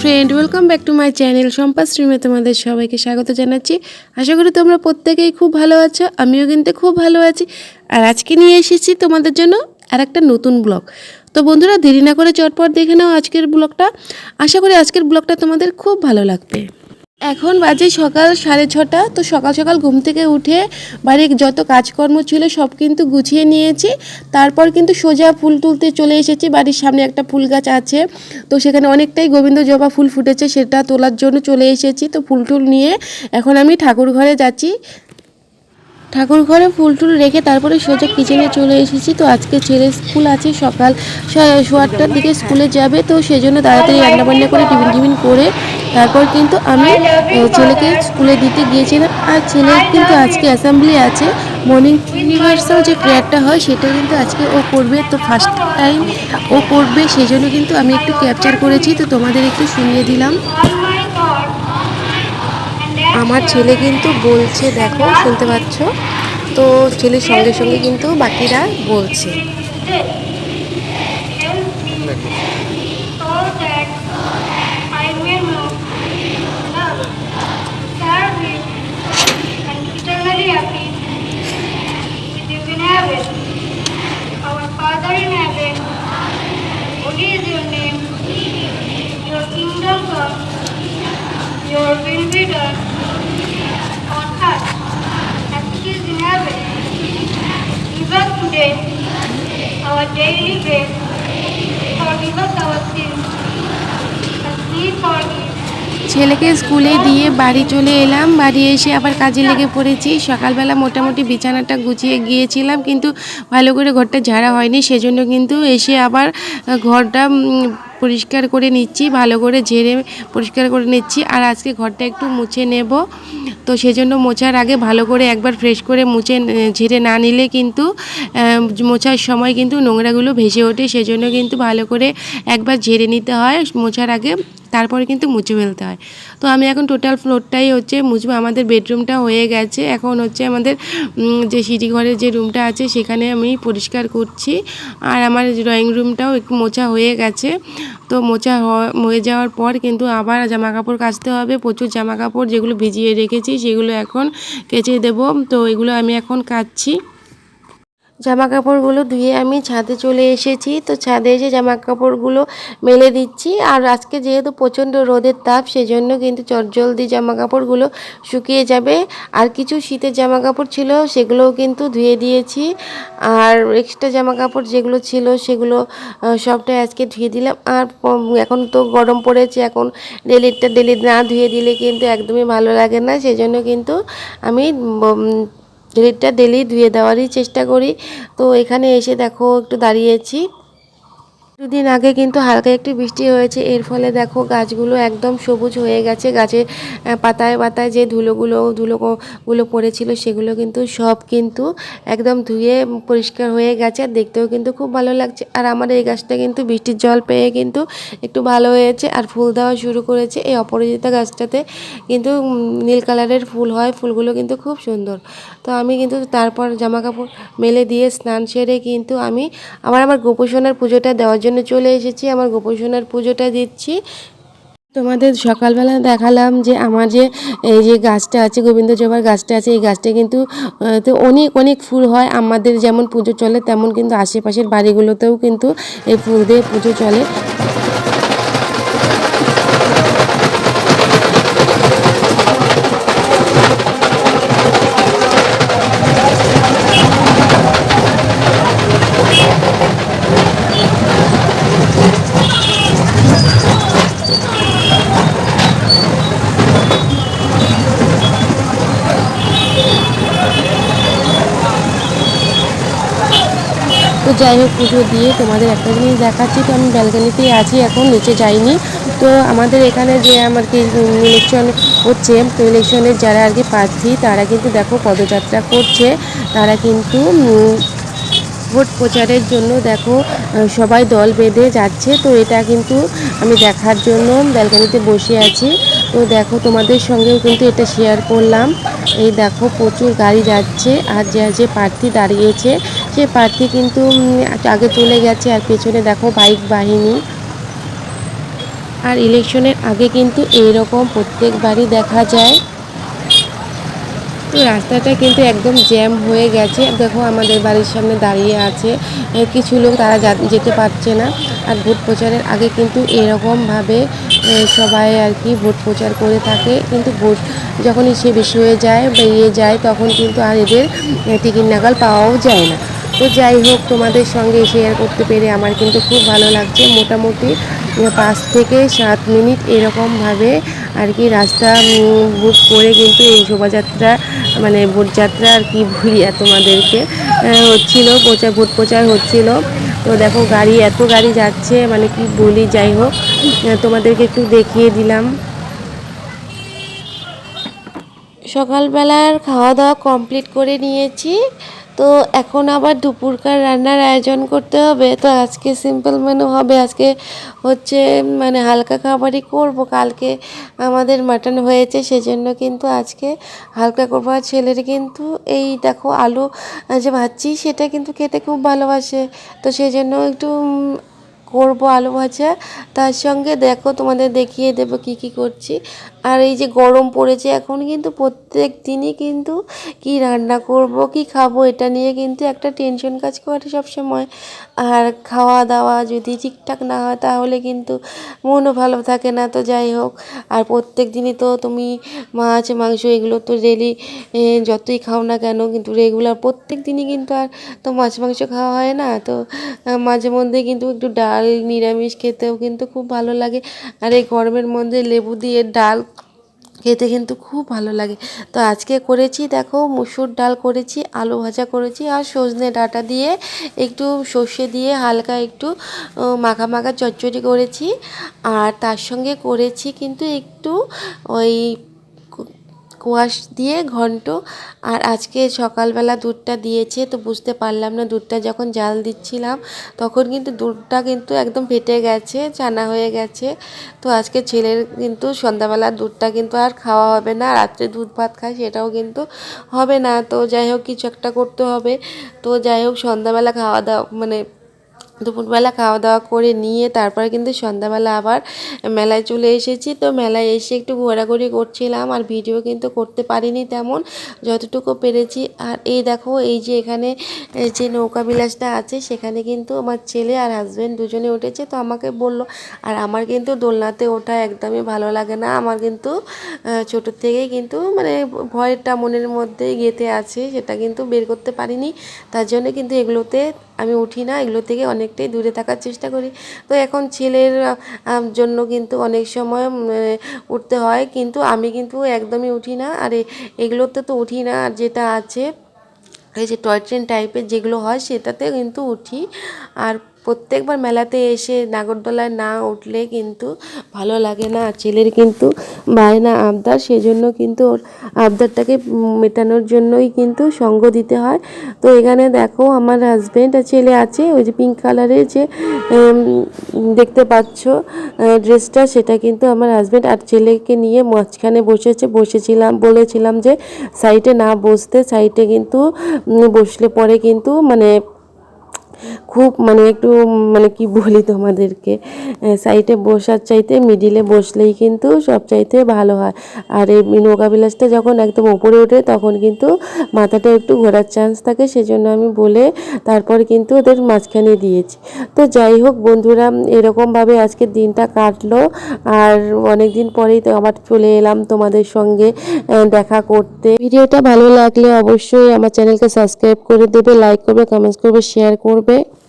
Friend welcome back to my channel Sampa স্ট্রিমে তোমাদের সবাইকে স্বাগত জানাচ্ছি। আশা করি তোমরা প্রত্যেকেই খুব ভালো আছো, আমিও কিন্তু খুব ভালো আছি। আর আজকে নিয়ে এসেছি তোমাদের জন্য আর একটা নতুন ব্লগ। তো বন্ধুরা, দেরি না করে চটপট দেখে নাও আজকের ব্লগটা। আশা করি আজকের ব্লগটা তোমাদের খুব ভালো লাগবে। এখন বাজে সকাল সাড়ে ছটা, তো সকাল সকাল ঘুম থেকে উঠে বাড়ির যত কাজকর্ম ছিল সব কিন্তু গুছিয়ে নিয়েছি। তারপর কিন্তু সোজা ফুল তুলতে চলে এসেছি, বাড়ির সামনে একটা ফুল গাছ আছে। তো সেখানে অনেকটাই গোবিন্দ জবা ফুল ফুটেছে, সেটা তোলার জন্য চলে এসেছি। তো ফুল টুল নিয়ে এখন আমি ঠাকুর ঘরে যাচ্ছি। ঠাকুর ঘরে ফুল টুল রেখে তারপরে সোজা কিচেনে চলে এসেছি। তো আজকে ছেলে স্কুল আছে, সকাল সোয়া আটটার দিকে স্কুলে যাবে। তো সেই জন্য তাড়াতাড়ি রান্নাবান্না করে টিফিন টিফিন করে তারপর কিন্তু আমি ছেলেকে স্কুলে দিতে গিয়েছিলাম। আর ছেলের কিন্তু আজকে অ্যাসেম্বলি আছে। মর্নিং ইউনিভার্সাল যে প্রেয়ারটা হয় সেটা কিন্তু আজকে ও করবে। তো ফার্স্ট টাইম ও করবে সেই জন্য কিন্তু আমি একটু ক্যাপচার করেছি। তো তোমাদের একটু শুনিয়ে দিলাম। আমার ছেলে কিন্তু বলছে দেখো শুনতে পাচ্ছ? তো ছেলের সঙ্গে সঙ্গে কিন্তু বাকিরা বলছে। Our Father in heaven, holy is your name. Your kingdom come. Your will be done on earth as it is in heaven. Give us today our daily bread. Forgive us our sins as we forgive ছেলেকে স্কুলে দিয়ে বাড়ি চলে এলাম। বাড়ি এসে আবার কাজে লেগে পড়েছি। সকালবেলা মোটামুটি বিছানাটা গুছিয়ে গিয়েছিলাম কিন্তু ভালো করে ঘরটা ঝাড়া হয়নি। সেজন্য কিন্তু এসে আবার ঘরটা পরিষ্কার করে নিচ্ছি, ভালো করে ঝেড়ে পরিষ্কার করে নিচ্ছি। আর আজকে ঘরটা একটু মুছে নেব। তো সেজন্য মোছার আগে ভালো করে একবার ফ্রেশ করে মুছে ঝেড়ে না নিলে কিন্তু মোছার সময় কিন্তু নোংরাগুলো ভেসে ওঠে। সেজন্য কিন্তু ভালো করে একবার ঝেড়ে নিতে হয়, মোছার আগে তারপরে কিন্তু মুছে ফেলতে হয়। তো আমি এখন টোটাল ফ্লোরটাই হচ্ছে মুছবো, আমাদের বেডরুমটা হয়ে গেছে। এখন হচ্ছে আমাদের যে সিঁড়ি ঘরের যে রুমটা আছে, সেখানে আমি পরিষ্কার করছি। আর আমার ড্রয়িং রুমটাও একটু মোছা হয়ে গেছে। তো মোচা হয়ে যাওয়ার পর কিন্তু আবার জামা কাপড় কাচতে হবে। প্রচুর জামা কাপড় যেগুলো ভিজিয়ে রেখেছি সেগুলো এখন কেচে দেবো। তো এগুলো আমি এখন কাচ্ছি। জামা কাপড়গুলো ধুয়ে আমি ছাদে চলে এসেছি। তো ছাদে এসে জামা কাপড়গুলো মেলে দিচ্ছি। আর আজকে যেহেতু প্রচণ্ড রোদের তাপ, সেজন্য কিন্তু চটজলদি জামা কাপড়গুলো শুকিয়ে যাবে। আর কিছু শীতের জামা কাপড় ছিল, সেগুলোও কিন্তু ধুয়ে দিয়েছি। আর এক্সট্রা জামা কাপড় যেগুলো ছিল, সেগুলো সবটাই আজকে ধুয়ে দিলাম। আর এখন তো গরম পড়েছে, এখন ডেলিটা ডেলি না ধুয়ে দিলে কিন্তু একদমই ভালো লাগে না। সেজন্য কিন্তু আমি ডেলিটা ডেলি ধুয়ে দেওয়ারই চেষ্টা করি। তো এখানে এসে দেখো একটু দাঁড়িয়েছি। দুদিন আগে কিন্তু হালকা একটু বৃষ্টি হয়েছে। এর ফলে দেখো গাছগুলো একদম সবুজ হয়ে গেছে। গাছের পাতায় পাতায় যে ধুলোগুলো ধুলো ক- গুলো পড়েছিল সেগুলো কিন্তু সব কিন্তু একদম ধুয়ে পরিষ্কার হয়ে গেছে। আর দেখতেও কিন্তু খুব ভালো লাগছে। আর আমার এই গাছটা কিন্তু বৃষ্টির জল পেয়ে কিন্তু একটু ভালো হয়েছে। আর ফুল দেওয়া শুরু করেছে। এই অপরাজিতা গাছটাতে কিন্তু নীল কালারের ফুল হয়। ফুলগুলো কিন্তু খুব সুন্দর। তো আমি কিন্তু তারপর জামা কাপড় মেলে দিয়ে স্নান সেরে কিন্তু আমি, আমার আমার গোপোষণার পুজোটা দেওয়ার জন্য চলে এসেছি, আমার গোপসোনার পুজোটা দিচ্ছি। তোমাদের সকালবেলা দেখালাম যে আমার যে এই যে গাছটা আছে, গোবিন্দ জবার গাছটা আছে, এই গাছটা কিন্তু তো অনেক অনেক ফুল হয়। আমাদের যেমন পুজো চলে, তেমন কিন্তু আশেপাশের বাড়িগুলোতেও কিন্তু এই ফুল দিয়ে পুজো চলে। তো যাই হোক, পুজো দিয়ে তোমাদের একটা জিনিস দেখাচ্ছি তো আমি ব্যালকানিতেই আছি এখন, নিচে যাইনি। তো আমাদের এখানে যে আমার কি ইলেকশন হচ্ছে, তো ইলেকশনের যারা আর কি প্রার্থী, তারা কিন্তু দেখো পদযাত্রা করছে। তারা কিন্তু ভোট প্রচারের জন্য দেখো সবাই দল বেঁধে যাচ্ছে। তো এটা কিন্তু আমি দেখার জন্য ব্যালকানিতে বসে আছি। তো দেখো তোমাদের সঙ্গেও কিন্তু এটা শেয়ার করলাম। এই দেখো প্রচুর গাড়ি যাচ্ছে, আর যে যে প্রার্থী দাঁড়িয়েছে, সে প্রার্থী কিন্তু আগে চলে গেছে, আর পেছনে দেখো বাইক বাহিনী। আর ইলেকশনের আগে কিন্তু এইরকম প্রত্যেকবারই দেখা যায়। রাস্তাটা কিন্তু একদম জ্যাম হয়ে গেছে। দেখো আমাদের বাড়ির সামনে দাঁড়িয়ে আছে। কিছু লোক তারা যেতে পারছে না। আর ভোট প্রচারের আগে কিন্তু এরকমভাবে সবাই আর কি ভোট প্রচার করে থাকে। কিন্তু ভোট যখনই সে বেশি হয়ে যায় বেরিয়ে যায়, তখন কিন্তু আর এদের টিকিট নাগাল পাওয়াও যায় না। তো যাই হোক, তোমাদের সঙ্গে শেয়ার করতে পেরে আমার কিন্তু খুব ভালো লাগছে। মোটামুটি পাঁচ থেকে সাত মিনিট এরকমভাবে আর কি রাস্তা বুক করে কিন্তু এই শোভাযাত্রা মানে ভোটযাত্রা আর কি বলি তোমাদেরকে হচ্ছিল প্রচার ভোট প্রচার হচ্ছিল। তো দেখো গাড়ি, এত গাড়ি যাচ্ছে মানে কি বলি, যাই হোক তোমাদেরকে একটু দেখিয়ে দিলাম। সকালবেলার খাওয়া দাওয়া কমপ্লিট করে নিয়েছি। তো এখন আবার দুপুরকার রান্নার আয়োজন করতে হবে। তো আজকে সিম্পল মেনু হবে। আজকে হচ্ছে মানে হালকা খাবারই করব। কালকে আমাদের মাটন হয়েছে, সেজন্য কিন্তু আজকে হালকা করব। আর ছেলের কিন্তু এই দেখো আলু যে ভাজছি, সেটা কিন্তু খেতে খুব ভালোবাসে। তো সেই জন্য একটু করব আলু ভাজা। তার সঙ্গে দেখো তোমাদের দেখিয়ে দেবো কি কি করছি। আর এই যে গরম পড়েছে এখন কিন্তু প্রত্যেক দিনই কিন্তু কি রান্না করব, কি খাব, এটা নিয়ে কিন্তু একটা টেনশন কাজ করে সব সময় আর খাওয়া দাওয়া যদি ঠিকঠাক না হয় তাহলে কিন্তু মনও ভালো থাকে না, তো যাই হোক। আর প্রত্যেক দিনই তো তুমি মাছ, মাংস এগুলো তো ডেলি যতই খাও না কেন কিন্তু রেগুলার প্রত্যেক দিনই কিন্তু আর তো মাছ, মাংস খাওয়া হয় না। তো মাঝে মধ্যে কিন্তু একটু ডাল, নিরামিষ খেতেও কিন্তু খুব ভালো লাগে। আর এই গরমের মধ্যে লেবু দিয়ে ডাল খেতে কিন্তু খুব ভালো লাগে। তো আজকে করেছি দেখো মুসুর ডাল করেছি, আলু ভাজা করেছি আর সজনে ডাটা দিয়ে একটু সর্ষে দিয়ে হালকা একটু মাখা মাখা চচ্চড়ি করেছি। আর তার সঙ্গে করেছি কিন্তু একটু ওই কো- কোয়াশ দিয়ে ঘন্ট, আর আজকে সকালবেলা দুধটা দিয়েছে, তো বুঝতে পারলাম না দুধটা যখন জাল দিচ্ছিলাম, তখন কিন্তু দুধটা কিন্তু একদম ফেটে গেছে, চানা হয়ে গেছে। তো আজকে ছেলের কিন্তু সন্ধ্যাবেলা দুধটা কিন্তু আর খাওয়া হবে না রাত্রে দুধ ভাত খায় সেটাও কিন্তু হবে না। তো যাই হোক, কিছু একটা করতে হবে। তো যাই হোক, সন্ধ্যাবেলা খাওয়া দাওয়া মানে দুপুরবেলা খাওয়া দাওয়া করে নিয়ে তারপরে কিন্তু সন্ধ্যাবেলা আবার মেলায় চলে এসেছি। তো মেলায় এসে একটু ঘোরাঘুরি করছিলাম আর ভিডিও কিন্তু করতে পারিনি তেমন, যতটুকু পেরেছি। আর এই দেখো, এই যে এখানে যে নৌকা বিলাসটা আছে, সেখানে কিন্তু আমার ছেলে আর হাজব্যান্ড দুজনে উঠেছে। তো আমাকে বলল, আর আমার কিন্তু দোলনাতে ওঠা একদমই ভালো লাগে না। আমার কিন্তু ছোটোর থেকেই কিন্তু মানে ভয়টা মনের মধ্যে গেঁথে আছে, সেটা কিন্তু বের করতে পারিনি। তার জন্য কিন্তু এগুলোতে আমি উঠি না, এগুলো থেকে অনেকটাই দূরে থাকার চেষ্টা করি। তো এখন ছেলের জন্য কিন্তু অনেক সময় উঠতে হয়। কিন্তু আমি কিন্তু একদমই উঠি না। আর এগুলোতে তো উঠি না। আর যেটা আছে, এই যে টয় ট্রেন টাইপের যেগুলো হয়, সেটাতে কিন্তু উঠি। আর প্রত্যেকবার মেলাতে এসে নাগরদোলায় না উঠলে কিন্তু ভালো লাগে না। ছেলের কিন্তু বায়না আবদার, সেজন্য কিন্তু ওর আবদারটাকে মেটানোর জন্যই কিন্তু সঙ্গ দিতে হয়। তো এখানে দেখো আমার হাজব্যান্ড আর ছেলে আছে, ওই যে পিঙ্ক কালারের যে দেখতে পাচ্ছ ড্রেসটা সেটা কিন্তু আমার হাজব্যান্ড আর ছেলেকে নিয়ে মাঝখানে বসেছে, বসেছিলাম, বলেছিলাম যে সাইডে না বসতে সাইডে কিন্তু বসলে পরে কিন্তু মানে খুব মানে একটু মানে কি বলি তোমাদেরকে সাইডে বসার চাইতে মিডিলে বসলেই কিন্তু সব চাইতে ভালো হয়। আর এই নৌকা বিলাসটা যখন একদম উপরে ওঠে তখন কিন্তু মাথাটা একটু ঘোরার চান্স থাকে, সেজন্য আমি বলে তারপর কিন্তু ওদের মাঝখানে দিয়েছি। তো যাই হোক বন্ধুরা এরকমভাবে আজকের দিনটা কাটলো। আর অনেক দিন পরেই তো আবার চলে এলাম তোমাদের সঙ্গে দেখা করতে। ভিডিওটা ভালো লাগলে অবশ্যই আমার চ্যানেলকে সাবস্ক্রাইব করে দেবে লাইক করবে কমেন্টস করবে শেয়ার করবে। développer